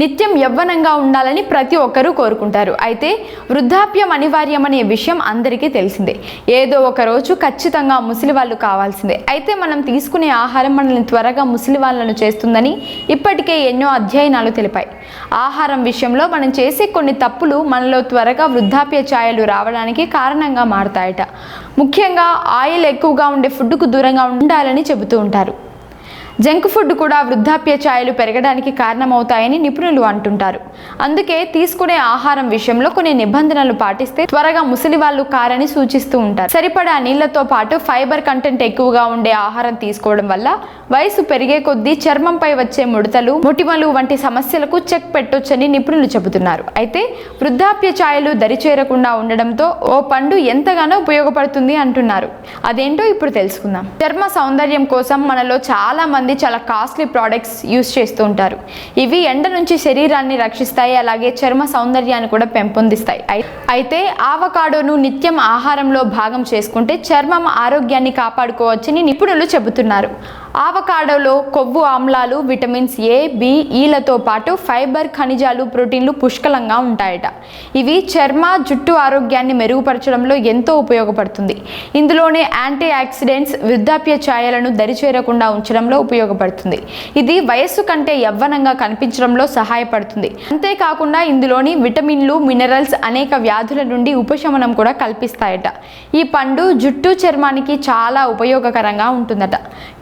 నిత్యం యవ్వనంగా ఉండాలని ప్రతి ఒక్కరూ కోరుకుంటారు. అయితే వృద్ధాప్యం అనివార్యమనే విషయం అందరికీ తెలిసిందే. ఏదో ఒక రోజు ఖచ్చితంగా ముసలి వాళ్ళు కావాల్సిందే. అయితే మనం తీసుకునే ఆహారం మనల్ని త్వరగా ముసలి వాళ్ళను చేస్తుందని ఇప్పటికే ఎన్నో అధ్యయనాలు తెలిపాయి. ఆహారం విషయంలో మనం చేసే కొన్ని తప్పులు మనలో త్వరగా వృద్ధాప్య ఛాయలు రావడానికి కారణంగా మారతాయట. ముఖ్యంగా ఆయిల్ ఎక్కువగా ఉండే ఫుడ్కు దూరంగా ఉండాలని చెబుతూ ఉంటారు. జంక్ ఫుడ్ కూడా వృద్ధాప్య ఛాయలు పెరగడానికి కారణమవుతాయని నిపుణులు అంటుంటారు. అందుకే తీసుకునే ఆహారం విషయంలో కొన్ని నిబంధనలు పాటిస్తే త్వరగా ముసలి వాళ్ళు కారని సూచిస్తూ ఉంటారు. సరిపడా నీళ్ళతో పాటు ఫైబర్ కంటెంట్ ఎక్కువగా ఉండే ఆహారం తీసుకోవడం వల్ల వయసు పెరిగే కొద్దీ చర్మంపై వచ్చే ముడతలు ముటిమలు వంటి సమస్యలకు చెక్ పెట్టొచ్చని నిపుణులు చెబుతున్నారు. అయితే వృద్ధాప్య ఛాయలు దరిచేరకుండా ఉండడంతో ఓ పండు ఎంతగానో ఉపయోగపడుతుంది అంటున్నారు. అదేంటో ఇప్పుడు తెలుసుకుందాం. చర్మ సౌందర్యం కోసం మనలో చాలా మంది చాలా కాస్ట్లీ ప్రోడక్ట్స్ యూస్ చేస్తూ ఉంటారు. ఇవి ఎండ నుంచి శరీరాన్ని రక్షిస్తాయి అలాగే చర్మ సౌందర్యాన్ని కూడా పెంపొందిస్తాయి. అయితే ఆవకాడోను నిత్యం ఆహారంలో భాగం చేసుకుంటే చర్మం ఆరోగ్యాన్ని కాపాడుకోవచ్చని నిపుణులు చెబుతున్నారు. ఆవకాడోలో కొవ్వు ఆమ్లాలు విటమిన్స్ ఏ బి ఈలతో పాటు ఫైబర్ ఖనిజాలు ప్రోటీన్లు పుష్కలంగా ఉంటాయట. ఇవి చర్మ జుట్టు ఆరోగ్యాన్ని మెరుగుపరచడంలో ఎంతో ఉపయోగపడుతుంది. ఇందులోనే యాంటీ ఆక్సిడెంట్స్ వృద్ధాప్య ఛాయలను దరిచేరకుండా ఉంచడంలో ఉపయోగపడుతుంది. ఇది వయస్సు కంటే యవ్వనంగా కనిపించడంలో సహాయపడుతుంది. అంతేకాకుండా ఇందులోని విటమిన్లు మినరల్స్ అనేక వ్యాధుల నుండి ఉపశమనం కూడా కల్పిస్తాయట. ఈ పండు జుట్టు చర్మానికి చాలా ఉపయోగకరంగా ఉంటుందట.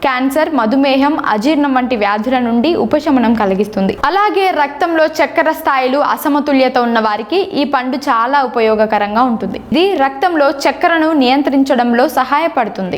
క్యాన్సర్ క్యాన్సర్ మధుమేహం అజీర్ణం వంటి వ్యాధుల నుండి ఉపశమనం కలిగిస్తుంది. అలాగే రక్తంలో చక్కెర స్థాయిలు అసమతుల్యత ఉన్న వారికి ఈ పండు చాలా ఉపయోగకరంగా ఉంటుంది. ఇది రక్తంలో చక్కెరను నియంత్రించడంలో సహాయపడుతుంది.